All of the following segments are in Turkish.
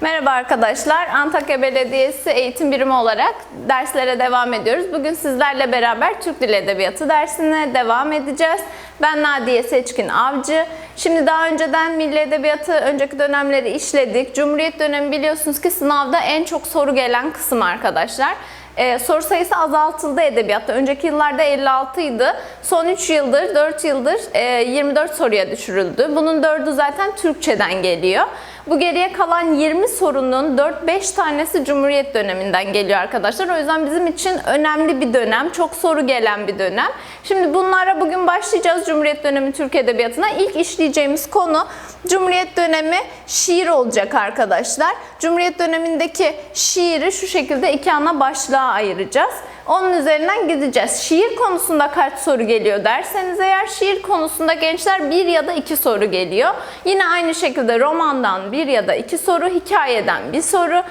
Merhaba arkadaşlar. Antakya Belediyesi Eğitim Birimi olarak derslere devam ediyoruz. Bugün sizlerle beraber Türk Dili Edebiyatı dersine devam edeceğiz. Ben Nadiye Seçkin Avcı. Şimdi daha önceden Milli Edebiyatı önceki dönemleri işledik. Cumhuriyet dönemi biliyorsunuz ki sınavda en çok soru gelen kısım arkadaşlar. Ee, soru sayısı azaltıldı edebiyatta. Önceki yıllarda 56 idi. Son 3 yıldır, 4 yıldır e, 24 soruya düşürüldü. Bunun 4'ü zaten Türkçeden geliyor. Bu geriye kalan 20 sorunun 4-5 tanesi Cumhuriyet döneminden geliyor arkadaşlar. O yüzden bizim için önemli bir dönem, çok soru gelen bir dönem. Şimdi bunlara bugün başlayacağız Cumhuriyet dönemi Türk Edebiyatı'na. İlk işleyeceğimiz konu Cumhuriyet dönemi şiir olacak arkadaşlar. Cumhuriyet dönemindeki şiiri şu şekilde iki ana başlığa ayıracağız. Onun üzerinden gideceğiz. Şiir konusunda kaç soru geliyor derseniz eğer şiir konusunda gençler bir ya da iki soru geliyor. Yine aynı şekilde romandan bir ya da iki soru, hikayeden bir soru,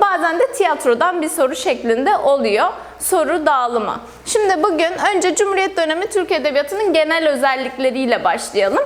bazen de tiyatrodan bir soru şeklinde oluyor soru dağılımı. Şimdi bugün önce Cumhuriyet dönemi Türk Edebiyatı'nın genel özellikleriyle başlayalım.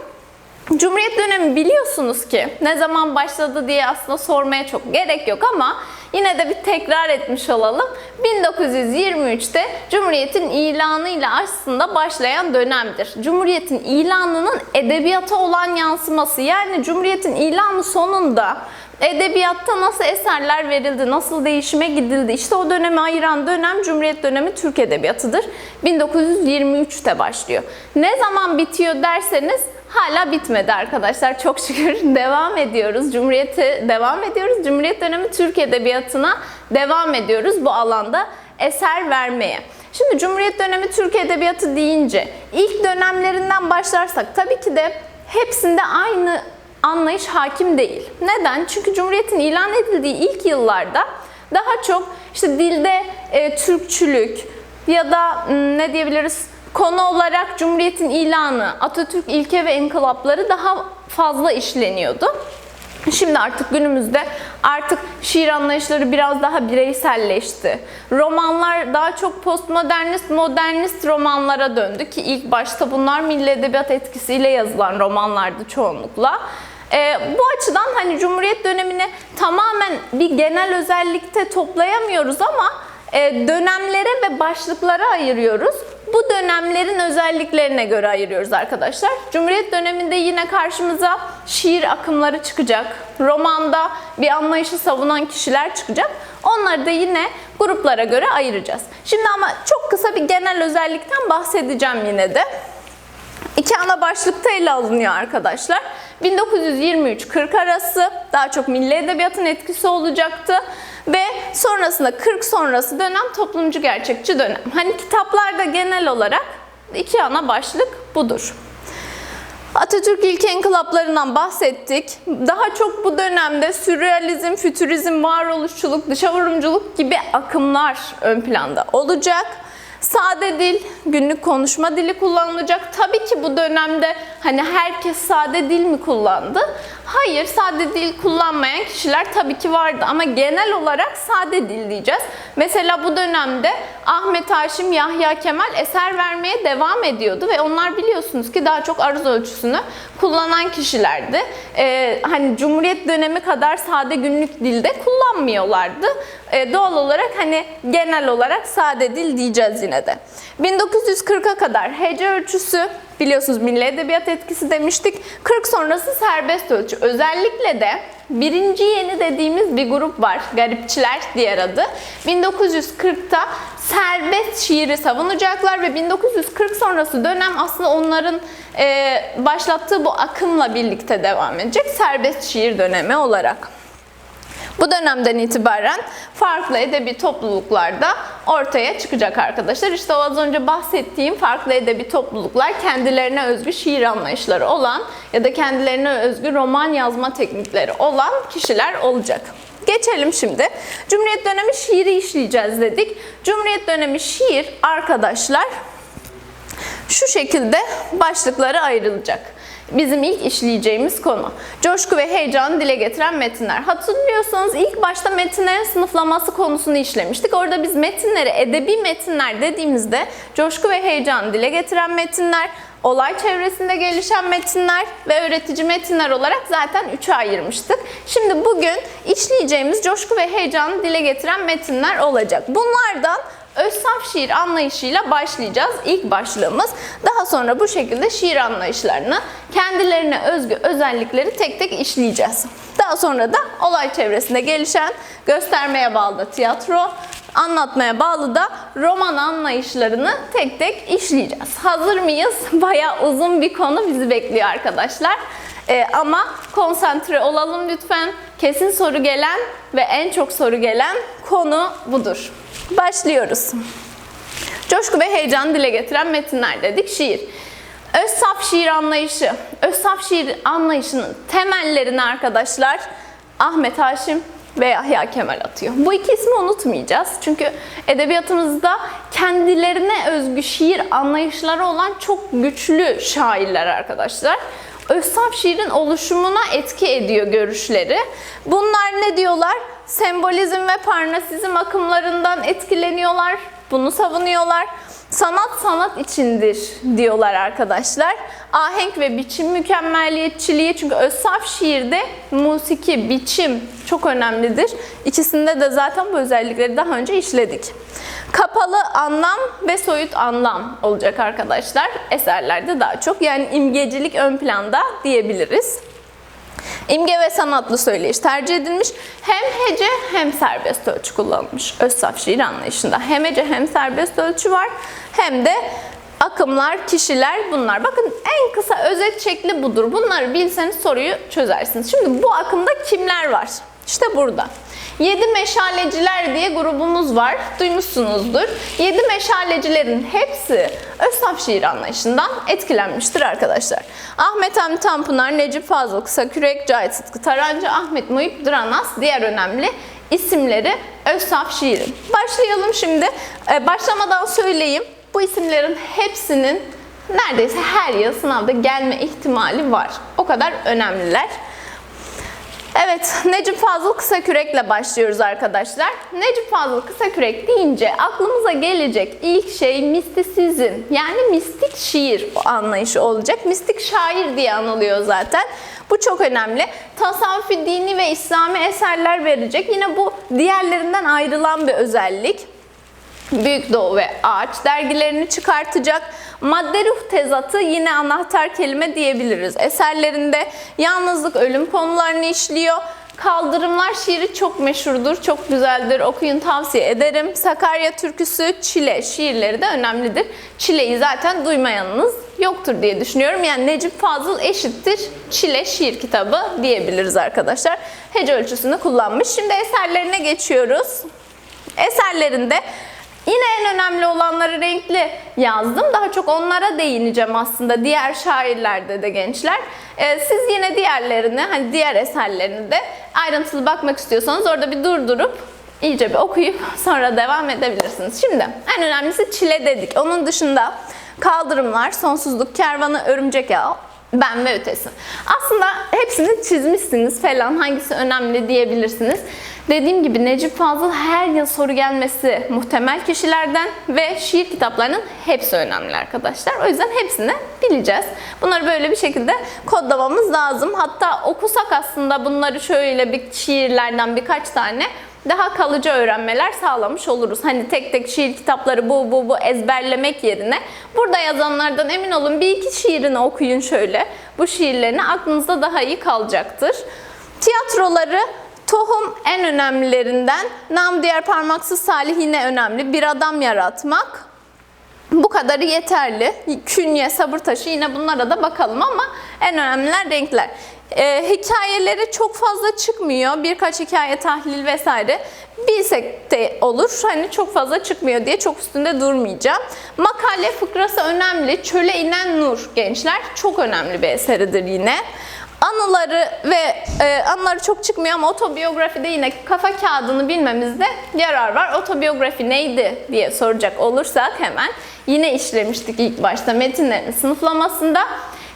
Cumhuriyet dönemi biliyorsunuz ki ne zaman başladı diye aslında sormaya çok gerek yok ama yine de bir tekrar etmiş olalım. 1923'te Cumhuriyet'in ilanıyla aslında başlayan dönemdir. Cumhuriyet'in ilanının edebiyata olan yansıması yani Cumhuriyet'in ilanı sonunda edebiyatta nasıl eserler verildi, nasıl değişime gidildi. İşte o dönemi ayıran dönem Cumhuriyet dönemi Türk Edebiyatı'dır. 1923'te başlıyor. Ne zaman bitiyor derseniz hala bitmedi arkadaşlar. Çok şükür devam ediyoruz. Cumhuriyeti devam ediyoruz. Cumhuriyet dönemi Türk Edebiyatı'na devam ediyoruz bu alanda eser vermeye. Şimdi Cumhuriyet dönemi Türk Edebiyatı deyince ilk dönemlerinden başlarsak tabii ki de hepsinde aynı anlayış hakim değil. Neden? Çünkü Cumhuriyet'in ilan edildiği ilk yıllarda daha çok işte dilde e, Türkçülük ya da ne diyebiliriz konu olarak Cumhuriyet'in ilanı, Atatürk ilke ve inkılapları daha fazla işleniyordu. Şimdi artık günümüzde artık şiir anlayışları biraz daha bireyselleşti. Romanlar daha çok postmodernist, modernist romanlara döndü ki ilk başta bunlar milli edebiyat etkisiyle yazılan romanlardı çoğunlukla. Ee, bu açıdan hani Cumhuriyet dönemini tamamen bir genel özellikte toplayamıyoruz ama e, dönemlere ve başlıklara ayırıyoruz. Bu dönemlerin özelliklerine göre ayırıyoruz arkadaşlar. Cumhuriyet döneminde yine karşımıza şiir akımları çıkacak. Romanda bir anlayışı savunan kişiler çıkacak. Onları da yine gruplara göre ayıracağız. Şimdi ama çok kısa bir genel özellikten bahsedeceğim yine de. İki ana başlıkta ele alınıyor arkadaşlar. 1923-40 arası daha çok milli edebiyatın etkisi olacaktı ve sonrasında 40 sonrası dönem toplumcu gerçekçi dönem. Hani kitaplarda genel olarak iki ana başlık budur. Atatürk ilke inkılaplarından bahsettik. Daha çok bu dönemde sürrealizm, fütürizm, varoluşçuluk, dışa vurumculuk gibi akımlar ön planda olacak. Sade dil, günlük konuşma dili kullanılacak. Tabii ki bu dönemde hani herkes sade dil mi kullandı? Hayır, sade dil kullanmayan kişiler tabii ki vardı ama genel olarak sade dil diyeceğiz. Mesela bu dönemde Ahmet Haşim, Yahya Kemal eser vermeye devam ediyordu ve onlar biliyorsunuz ki daha çok aruz ölçüsünü kullanan kişilerdi. Ee, hani Cumhuriyet dönemi kadar sade günlük dilde kullanmıyorlardı. Ee, doğal olarak hani genel olarak sade dil diyeceğiz yine de. 1940'a kadar hece ölçüsü biliyorsunuz milli edebiyat etkisi demiştik. 40 sonrası serbest ölçü. Özellikle de birinci yeni dediğimiz bir grup var. Garipçiler diğer adı. 1940'ta serbest şiiri savunacaklar ve 1940 sonrası dönem aslında onların e, başlattığı bu akımla birlikte devam edecek. Serbest şiir dönemi olarak. Bu dönemden itibaren farklı edebi topluluklarda ortaya çıkacak arkadaşlar. İşte o az önce bahsettiğim farklı edebi topluluklar kendilerine özgü şiir anlayışları olan ya da kendilerine özgü roman yazma teknikleri olan kişiler olacak. Geçelim şimdi. Cumhuriyet dönemi şiiri işleyeceğiz dedik. Cumhuriyet dönemi şiir arkadaşlar şu şekilde başlıklara ayrılacak. Bizim ilk işleyeceğimiz konu. Coşku ve heyecanı dile getiren metinler. Hatırlıyorsanız ilk başta metinlerin sınıflaması konusunu işlemiştik. Orada biz metinleri edebi metinler dediğimizde coşku ve heyecanı dile getiren metinler, olay çevresinde gelişen metinler ve öğretici metinler olarak zaten üçe ayırmıştık. Şimdi bugün işleyeceğimiz coşku ve heyecanı dile getiren metinler olacak. Bunlardan öz saf şiir anlayışıyla başlayacağız. İlk başlığımız. Daha sonra bu şekilde şiir anlayışlarını, kendilerine özgü özellikleri tek tek işleyeceğiz. Daha sonra da olay çevresinde gelişen göstermeye bağlı tiyatro, anlatmaya bağlı da roman anlayışlarını tek tek işleyeceğiz. Hazır mıyız? Bayağı uzun bir konu bizi bekliyor arkadaşlar. Ee, ama konsantre olalım lütfen. Kesin soru gelen ve en çok soru gelen konu budur. Başlıyoruz. Coşku ve heyecan dile getiren metinler dedik. Şiir. Öz saf şiir anlayışı. Öz saf şiir anlayışının temellerini arkadaşlar Ahmet Haşim ve Yahya Kemal atıyor. Bu iki ismi unutmayacağız. Çünkü edebiyatımızda kendilerine özgü şiir anlayışları olan çok güçlü şairler arkadaşlar. Özsaf şiirin oluşumuna etki ediyor görüşleri. Bunlar ne diyorlar? Sembolizm ve parnasizm akımlarından etkileniyorlar. Bunu savunuyorlar. Sanat sanat içindir diyorlar arkadaşlar. Ahenk ve biçim mükemmeliyetçiliği çünkü özsaf şiirde musiki, biçim çok önemlidir. İkisinde de zaten bu özellikleri daha önce işledik. Kapalı anlam ve soyut anlam olacak arkadaşlar eserlerde daha çok. Yani imgecilik ön planda diyebiliriz. İmge ve sanatlı söyleyiş tercih edilmiş. Hem hece hem serbest ölçü kullanılmış. Öz saf şiir anlayışında. Hem hece hem serbest ölçü var hem de akımlar, kişiler bunlar. Bakın en kısa özet şekli budur. Bunları bilseniz soruyu çözersiniz. Şimdi bu akımda kimler var? İşte burada. 7 meşaleciler diye grubumuz var. Duymuşsunuzdur. 7 meşalecilerin hepsi Özsaf şiir anlayışından etkilenmiştir arkadaşlar. Ahmet Hamdi Tanpınar, Necip Fazıl Kısakürek, Cahit Sıtkı Tarancı, Ahmet Muhip Dranas diğer önemli isimleri Özsaf şiirin. Başlayalım şimdi. Ee, başlamadan söyleyeyim. Bu isimlerin hepsinin neredeyse her yıl sınavda gelme ihtimali var. O kadar önemliler. Evet, Necip Fazıl Kısakürek'le başlıyoruz arkadaşlar. Necip Fazıl Kısakürek deyince aklımıza gelecek ilk şey mistisizm. Yani mistik şiir anlayışı olacak. Mistik şair diye anılıyor zaten. Bu çok önemli. Tasavvufi dini ve İslami eserler verecek. Yine bu diğerlerinden ayrılan bir özellik. Büyük Doğu ve Ağaç dergilerini çıkartacak. Madde ruh tezatı yine anahtar kelime diyebiliriz. Eserlerinde yalnızlık, ölüm konularını işliyor. Kaldırımlar şiiri çok meşhurdur, çok güzeldir. Okuyun tavsiye ederim. Sakarya türküsü, Çile şiirleri de önemlidir. Çile'yi zaten duymayanınız yoktur diye düşünüyorum. Yani Necip Fazıl eşittir Çile şiir kitabı diyebiliriz arkadaşlar. Hece ölçüsünü kullanmış. Şimdi eserlerine geçiyoruz. Eserlerinde Yine en önemli olanları renkli yazdım. Daha çok onlara değineceğim aslında. Diğer şairlerde de gençler. Ee, siz yine diğerlerini, hani diğer eserlerini de ayrıntılı bakmak istiyorsanız orada bir durdurup iyice bir okuyup sonra devam edebilirsiniz. Şimdi en önemlisi çile dedik. Onun dışında kaldırımlar, sonsuzluk, kervanı, örümcek yağı, ben ve ötesi. Aslında hepsini çizmişsiniz falan hangisi önemli diyebilirsiniz. Dediğim gibi Necip Fazıl her yıl soru gelmesi muhtemel kişilerden ve şiir kitaplarının hepsi önemli arkadaşlar. O yüzden hepsini bileceğiz. Bunları böyle bir şekilde kodlamamız lazım. Hatta okusak aslında bunları şöyle bir şiirlerden birkaç tane daha kalıcı öğrenmeler sağlamış oluruz. Hani tek tek şiir kitapları bu bu bu ezberlemek yerine burada yazanlardan emin olun bir iki şiirini okuyun şöyle. Bu şiirlerini aklınızda daha iyi kalacaktır. Tiyatroları Tohum en önemlilerinden. Nam diğer parmaksız salih yine önemli. Bir adam yaratmak. Bu kadarı yeterli. Künye, sabır taşı yine bunlara da bakalım ama en önemliler renkler. Ee, hikayeleri çok fazla çıkmıyor. Birkaç hikaye tahlil vesaire bilsek de olur. Hani çok fazla çıkmıyor diye çok üstünde durmayacağım. Makale fıkrası önemli. Çöle inen nur gençler çok önemli bir eseridir yine. Anıları ve e, anıları çok çıkmıyor ama otobiyografide yine kafa kağıdını bilmemizde yarar var. Otobiyografi neydi diye soracak olursak hemen yine işlemiştik ilk başta metinlerin sınıflamasında.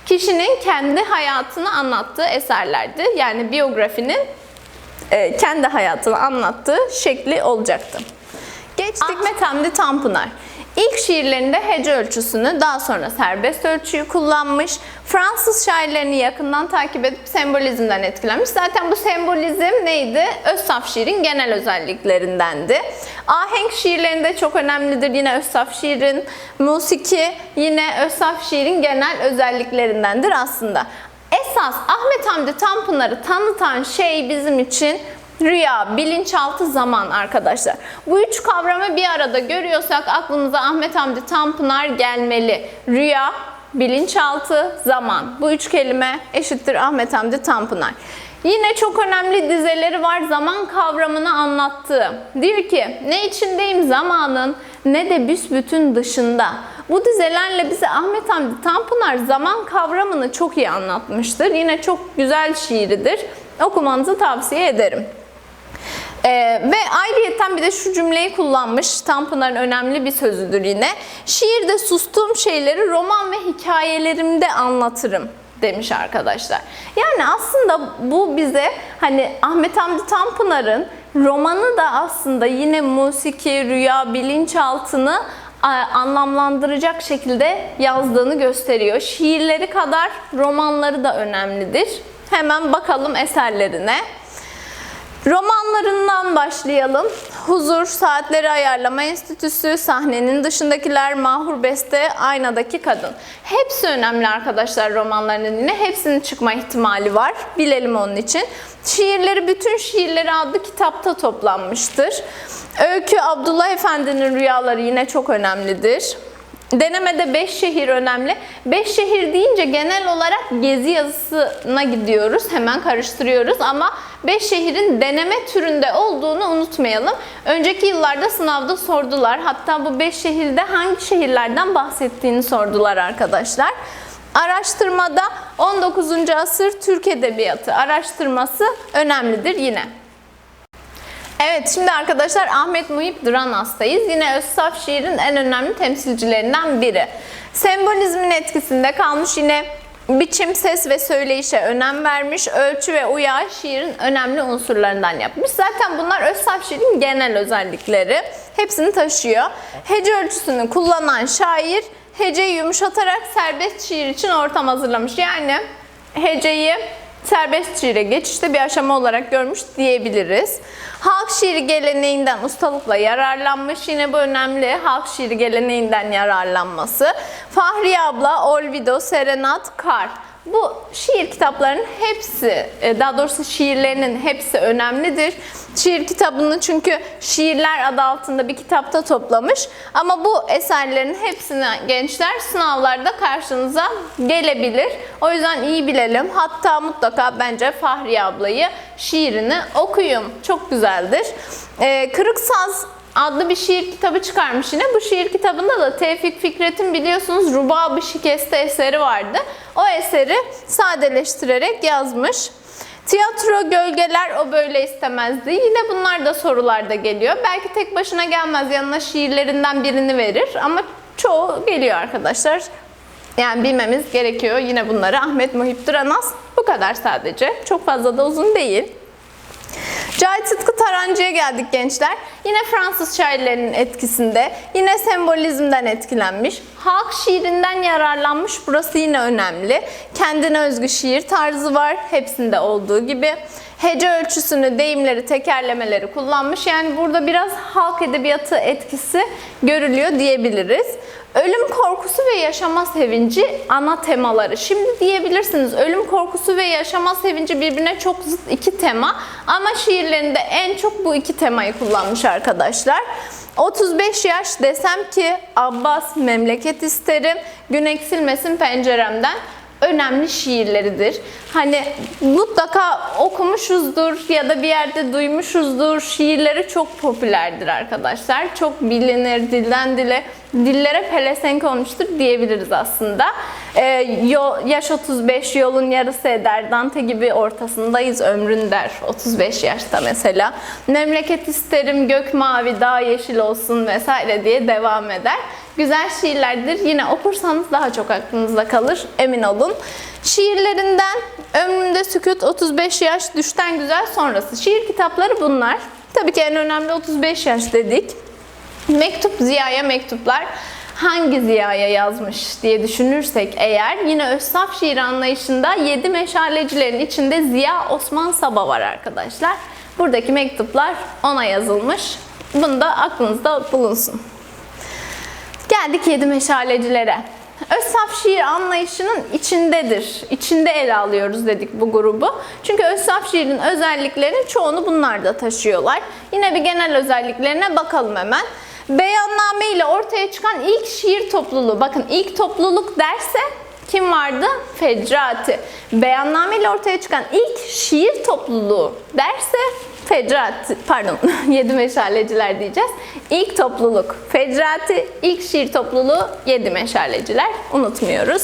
Kişinin kendi hayatını anlattığı eserlerdi. Yani biyografinin e, kendi hayatını anlattığı şekli olacaktı. Geçtik. Ahmet Hamdi Tanpınar. İlk şiirlerinde hece ölçüsünü, daha sonra serbest ölçüyü kullanmış. Fransız şairlerini yakından takip edip sembolizmden etkilenmiş. Zaten bu sembolizm neydi? Özsaf şiirin genel özelliklerindendi. Ahenk şiirlerinde çok önemlidir. Yine Özsaf şiirin musiki yine Özsaf şiirin genel özelliklerindendir aslında. Esas Ahmet Hamdi Tanpınar'ı tanıtan şey bizim için rüya, bilinçaltı, zaman arkadaşlar. Bu üç kavramı bir arada görüyorsak aklımıza Ahmet Hamdi Tanpınar gelmeli. Rüya, bilinçaltı, zaman. Bu üç kelime eşittir Ahmet Hamdi Tanpınar. Yine çok önemli dizeleri var zaman kavramını anlattığı. Diyor ki ne içindeyim zamanın ne de büsbütün dışında. Bu dizelerle bize Ahmet Hamdi Tanpınar zaman kavramını çok iyi anlatmıştır. Yine çok güzel şiiridir. Okumanızı tavsiye ederim. Ee, ve ayrıyeten bir de şu cümleyi kullanmış. Tanpınar'ın önemli bir sözüdür yine. Şiirde sustuğum şeyleri roman ve hikayelerimde anlatırım demiş arkadaşlar. Yani aslında bu bize hani Ahmet Hamdi Tanpınar'ın romanı da aslında yine musiki, rüya, bilinçaltını anlamlandıracak şekilde yazdığını gösteriyor. Şiirleri kadar romanları da önemlidir. Hemen bakalım eserlerine. Romanlarından başlayalım. Huzur, Saatleri Ayarlama Enstitüsü, Sahnenin Dışındakiler, Mahur Beste, Aynadaki Kadın. Hepsi önemli arkadaşlar romanlarının yine. Hepsinin çıkma ihtimali var. Bilelim onun için. Şiirleri Bütün Şiirleri adlı kitapta toplanmıştır. Öykü Abdullah Efendi'nin rüyaları yine çok önemlidir. Denemede 5 şehir önemli. 5 şehir deyince genel olarak gezi yazısına gidiyoruz. Hemen karıştırıyoruz ama 5 şehrin deneme türünde olduğunu unutmayalım. Önceki yıllarda sınavda sordular. Hatta bu 5 şehirde hangi şehirlerden bahsettiğini sordular arkadaşlar. Araştırmada 19. asır Türk Edebiyatı araştırması önemlidir yine. Evet şimdi arkadaşlar Ahmet Muhip Duranas'tayız. Yine Özsaf şiirin en önemli temsilcilerinden biri. Sembolizmin etkisinde kalmış yine biçim, ses ve söyleyişe önem vermiş. Ölçü ve uyağı şiirin önemli unsurlarından yapmış. Zaten bunlar Özsaf şiirin genel özellikleri. Hepsini taşıyor. Hece ölçüsünü kullanan şair heceyi yumuşatarak serbest şiir için ortam hazırlamış. Yani heceyi serbest şiire geçişte bir aşama olarak görmüş diyebiliriz. Halk şiiri geleneğinden ustalıkla yararlanmış. Yine bu önemli halk şiiri geleneğinden yararlanması. Fahriye abla, Olvido, Serenat, Kar. Bu şiir kitaplarının hepsi, e, daha doğrusu şiirlerinin hepsi önemlidir. Şiir kitabını çünkü şiirler adı altında bir kitapta toplamış. Ama bu eserlerin hepsini gençler sınavlarda karşınıza gelebilir. O yüzden iyi bilelim. Hatta mutlaka bence Fahriye ablayı şiirini okuyun. Çok güzeldir. Ee, Kırık Saz adlı bir şiir kitabı çıkarmış yine. Bu şiir kitabında da Tevfik Fikret'in biliyorsunuz Rubab-ı Şikeste eseri vardı. O eseri sadeleştirerek yazmış. Tiyatro, gölgeler o böyle istemezdi. Yine bunlar da sorularda geliyor. Belki tek başına gelmez yanına şiirlerinden birini verir ama çoğu geliyor arkadaşlar. Yani bilmemiz gerekiyor yine bunları. Ahmet Muhip Duranas bu kadar sadece. Çok fazla da uzun değil. Cahit Sıtkı Tarancı'ya geldik gençler. Yine Fransız şairlerinin etkisinde, yine sembolizmden etkilenmiş, halk şiirinden yararlanmış. Burası yine önemli. Kendine özgü şiir tarzı var, hepsinde olduğu gibi. Hece ölçüsünü, deyimleri, tekerlemeleri kullanmış. Yani burada biraz halk edebiyatı etkisi görülüyor diyebiliriz. Ölüm korkusu ve yaşama sevinci ana temaları. Şimdi diyebilirsiniz ölüm korkusu ve yaşama sevinci birbirine çok zıt iki tema ama şiirlerinde en çok bu iki temayı kullanmış arkadaşlar. 35 yaş desem ki Abbas memleket isterim, gün eksilmesin penceremden önemli şiirleridir. Hani mutlaka okumuşuzdur ya da bir yerde duymuşuzdur. Şiirleri çok popülerdir arkadaşlar. Çok bilinir, dilden dile, dillere pelesenk olmuştur diyebiliriz aslında. Ee, yaş 35, yolun yarısı eder. Dante gibi ortasındayız ömrün der. 35 yaşta mesela. Memleket isterim, gök mavi, dağ yeşil olsun vesaire diye devam eder. Güzel şiirlerdir. Yine okursanız daha çok aklınızda kalır. Emin olun. Şiirlerinden Ömrümde Sükut 35 yaş Düşten Güzel sonrası. Şiir kitapları bunlar. Tabii ki en önemli 35 yaş dedik. Mektup Ziya'ya mektuplar hangi Ziya'ya yazmış diye düşünürsek eğer yine Özsaf şiir anlayışında 7 meşalecilerin içinde Ziya Osman Saba var arkadaşlar. Buradaki mektuplar ona yazılmış. Bunu da aklınızda bulunsun. Geldik 7 meşalecilere. Özsaf şiir anlayışının içindedir. İçinde ele alıyoruz dedik bu grubu. Çünkü Özsaf şiirin özelliklerini çoğunu bunlar da taşıyorlar. Yine bir genel özelliklerine bakalım hemen. Beyanname ile ortaya çıkan ilk şiir topluluğu. Bakın ilk topluluk derse kim vardı? Fecrati. Beyanname ile ortaya çıkan ilk şiir topluluğu derse Fecrati, pardon yedi meşaleciler diyeceğiz. İlk topluluk Fecrati, ilk şiir topluluğu yedi meşaleciler. Unutmuyoruz.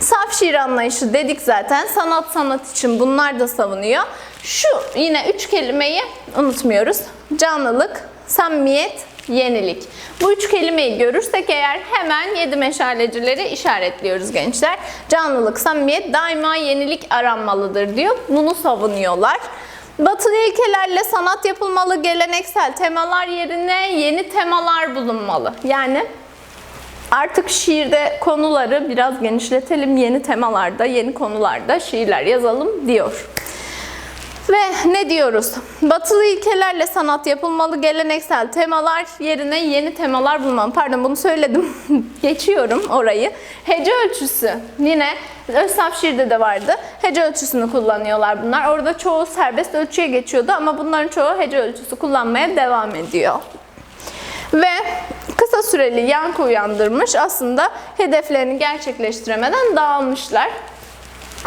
Saf şiir anlayışı dedik zaten. Sanat sanat için bunlar da savunuyor. Şu yine üç kelimeyi unutmuyoruz. Canlılık, samimiyet, yenilik. Bu üç kelimeyi görürsek eğer hemen yedi meşalecileri işaretliyoruz gençler. Canlılık, samimiyet, daima yenilik aranmalıdır diyor. Bunu savunuyorlar. Batılı ilkelerle sanat yapılmalı, geleneksel temalar yerine yeni temalar bulunmalı. Yani artık şiirde konuları biraz genişletelim, yeni temalarda, yeni konularda şiirler yazalım diyor. Ve ne diyoruz? Batılı ilkelerle sanat yapılmalı, geleneksel temalar yerine yeni temalar bulmalı. Pardon bunu söyledim. Geçiyorum orayı. Hece ölçüsü. Yine Özsaf şiirde de vardı. Hece ölçüsünü kullanıyorlar bunlar. Orada çoğu serbest ölçüye geçiyordu ama bunların çoğu hece ölçüsü kullanmaya devam ediyor. Ve kısa süreli yankı uyandırmış aslında hedeflerini gerçekleştiremeden dağılmışlar.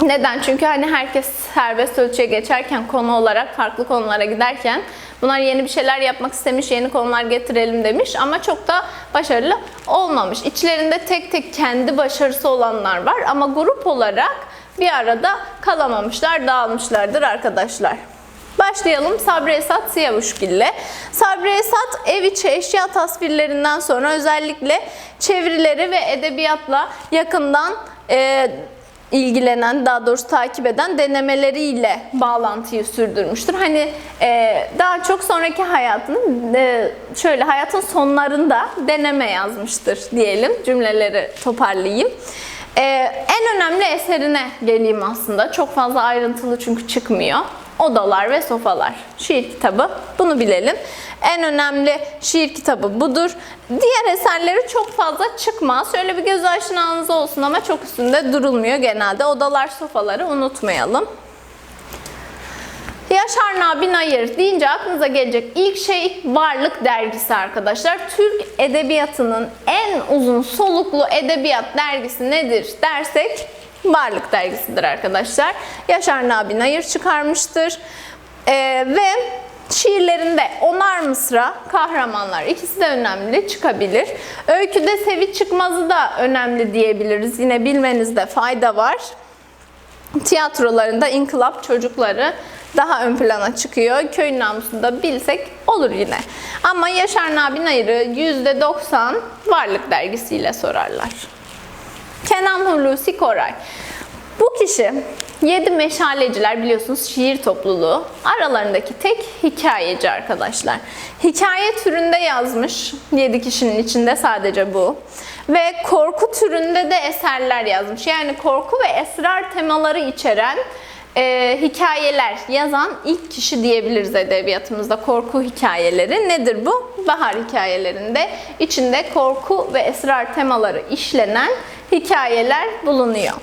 Neden? Çünkü hani herkes serbest ölçüye geçerken konu olarak farklı konulara giderken bunlar yeni bir şeyler yapmak istemiş, yeni konular getirelim demiş ama çok da başarılı olmamış. İçlerinde tek tek kendi başarısı olanlar var ama grup olarak bir arada kalamamışlar, dağılmışlardır arkadaşlar. Başlayalım Sabri Esat Siyavuşgil'le. Sabri Esat ev içi eşya tasvirlerinden sonra özellikle çevirileri ve edebiyatla yakından e, ilgilenen, daha doğrusu takip eden denemeleriyle bağlantıyı sürdürmüştür. Hani e, daha çok sonraki hayatının e, şöyle hayatın sonlarında deneme yazmıştır diyelim. Cümleleri toparlayayım. E, en önemli eserine geleyim aslında. Çok fazla ayrıntılı çünkü çıkmıyor. Odalar ve Sofalar şiir kitabı. Bunu bilelim. En önemli şiir kitabı budur. Diğer eserleri çok fazla çıkmaz. Şöyle bir göz aşinanız olsun ama çok üstünde durulmuyor genelde. Odalar, sofaları unutmayalım. Yaşar Nabi Nayır deyince aklınıza gelecek ilk şey Varlık Dergisi arkadaşlar. Türk Edebiyatı'nın en uzun soluklu edebiyat dergisi nedir dersek Varlık Dergisi'dir arkadaşlar. Yaşar Nabi Nayır çıkarmıştır. Ee, ve şiirlerinde onar mısra, kahramanlar ikisi de önemli çıkabilir. Öyküde Sevi Çıkmaz'ı da önemli diyebiliriz. Yine bilmenizde fayda var. Tiyatrolarında inkılap çocukları daha ön plana çıkıyor. Köy namusunu da bilsek olur yine. Ama Yaşar Nabi Nayır'ı %90 Varlık Dergisi'yle sorarlar. Kenan Hulusi Koray. Bu kişi 7 meşaleciler biliyorsunuz şiir topluluğu aralarındaki tek hikayeci arkadaşlar. Hikaye türünde yazmış 7 kişinin içinde sadece bu. Ve korku türünde de eserler yazmış. Yani korku ve esrar temaları içeren e, hikayeler yazan ilk kişi diyebiliriz edebiyatımızda korku hikayeleri. Nedir bu? Bahar hikayelerinde içinde korku ve esrar temaları işlenen hikayeler bulunuyor.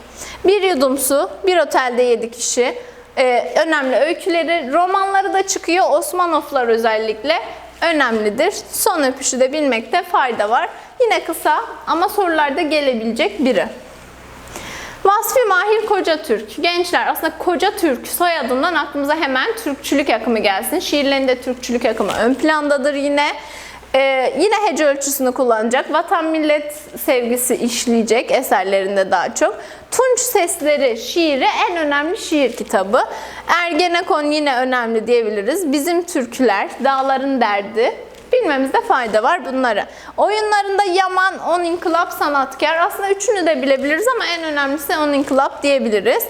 Bir yudum su, bir otelde yedi kişi, e, önemli öyküleri, romanları da çıkıyor. Osmanovlar özellikle önemlidir. Son öpüşü de bilmekte fayda var. Yine kısa ama sorularda gelebilecek biri. Vasfi Mahir Koca Türk. Gençler aslında Koca Türk soyadından aklımıza hemen Türkçülük akımı gelsin. Şiirlerinde Türkçülük akımı ön plandadır yine. Ee, yine hece ölçüsünü kullanacak. Vatan millet sevgisi işleyecek eserlerinde daha çok. Tunç Sesleri şiiri en önemli şiir kitabı. Ergenekon yine önemli diyebiliriz. Bizim Türküler, Dağların Derdi, bilmemizde fayda var bunları. Oyunlarında Yaman, On İnkılap, Sanatkar. Aslında üçünü de bilebiliriz ama en önemlisi On İnkılap diyebiliriz.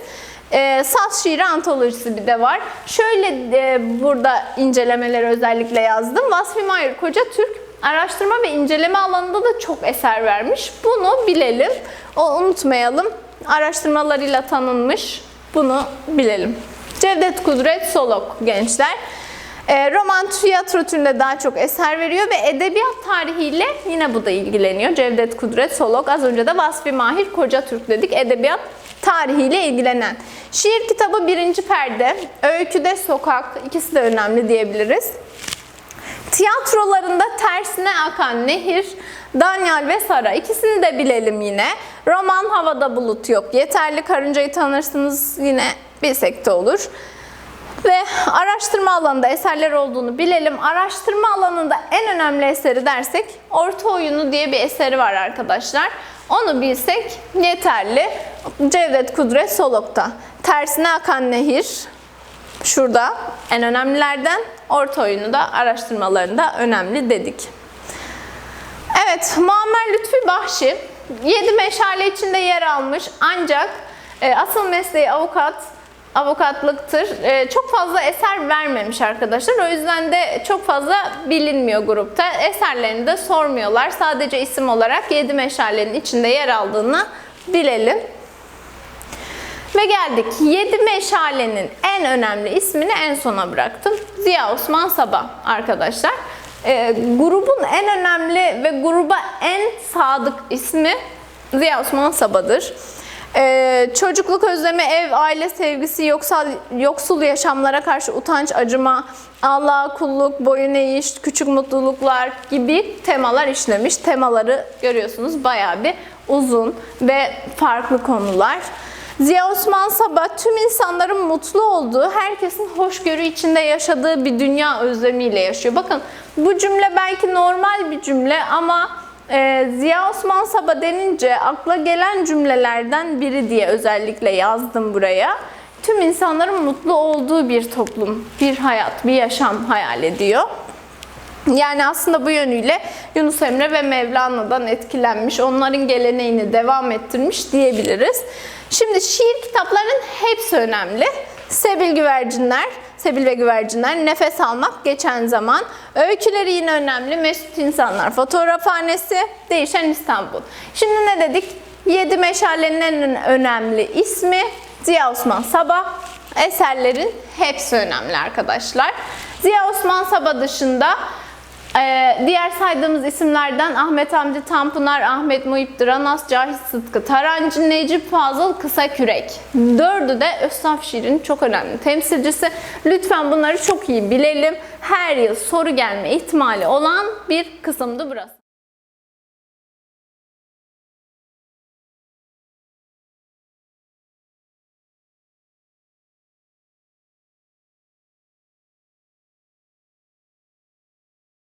E, Saz şiiri antolojisi bir de var. Şöyle e, burada incelemeleri özellikle yazdım. Vasfi Mahir Koca Türk araştırma ve inceleme alanında da çok eser vermiş. Bunu bilelim. O unutmayalım. Araştırmalarıyla tanınmış. Bunu bilelim. Cevdet Kudret Solok gençler. E, roman tiyatro türünde daha çok eser veriyor ve edebiyat tarihiyle yine bu da ilgileniyor. Cevdet Kudret Solok az önce de Vasfi Mahir Koca Türk dedik. Edebiyat tarihiyle ilgilenen. Şiir kitabı birinci perde, öyküde sokak ikisi de önemli diyebiliriz. Tiyatrolarında tersine akan nehir, Danyal ve Sara ikisini de bilelim yine. Roman havada bulut yok. Yeterli karıncayı tanırsınız yine bilsek de olur. Ve araştırma alanında eserler olduğunu bilelim. Araştırma alanında en önemli eseri dersek Orta Oyunu diye bir eseri var arkadaşlar. Onu bilsek yeterli. Cevdet Kudret Solok'ta. Tersine akan nehir, Şurada en önemlilerden orta oyunu da araştırmalarında önemli dedik. Evet, Muammer Lütfi Bahşi 7 meşale içinde yer almış ancak e, asıl mesleği avukat avukatlıktır. E, çok fazla eser vermemiş arkadaşlar. O yüzden de çok fazla bilinmiyor grupta. Eserlerini de sormuyorlar. Sadece isim olarak 7 meşalenin içinde yer aldığını bilelim. Ve geldik 7 meşalenin en önemli ismini en sona bıraktım. Ziya Osman Sabah arkadaşlar. Ee, grubun en önemli ve gruba en sadık ismi Ziya Osman Sabah'dır. Ee, çocukluk özlemi, ev, aile sevgisi, yoksal, yoksul yaşamlara karşı utanç, acıma, Allah'a kulluk, boyun eğiş, küçük mutluluklar gibi temalar işlemiş. Temaları görüyorsunuz bayağı bir uzun ve farklı konular. Ziya Osman Sabah tüm insanların mutlu olduğu, herkesin hoşgörü içinde yaşadığı bir dünya özlemiyle yaşıyor. Bakın bu cümle belki normal bir cümle ama e, Ziya Osman Sabah denince akla gelen cümlelerden biri diye özellikle yazdım buraya. Tüm insanların mutlu olduğu bir toplum, bir hayat, bir yaşam hayal ediyor. Yani aslında bu yönüyle Yunus Emre ve Mevlana'dan etkilenmiş, onların geleneğini devam ettirmiş diyebiliriz. Şimdi şiir kitaplarının hepsi önemli. Sebil Güvercinler, Sebil ve Güvercinler, Nefes Almak, Geçen Zaman. Öyküleri yine önemli. Mesut İnsanlar, Fotoğrafhanesi, Değişen İstanbul. Şimdi ne dedik? Yedi meşalenin en önemli ismi Ziya Osman Sabah. Eserlerin hepsi önemli arkadaşlar. Ziya Osman Sabah dışında ee, diğer saydığımız isimlerden Ahmet Hamdi Tanpınar, Ahmet Muhip Dranas, Cahit Sıtkı, Tarancı, Necip Fazıl, Kısa Kürek. Dördü de Özsaf şiirin çok önemli temsilcisi. Lütfen bunları çok iyi bilelim. Her yıl soru gelme ihtimali olan bir kısımdı burası.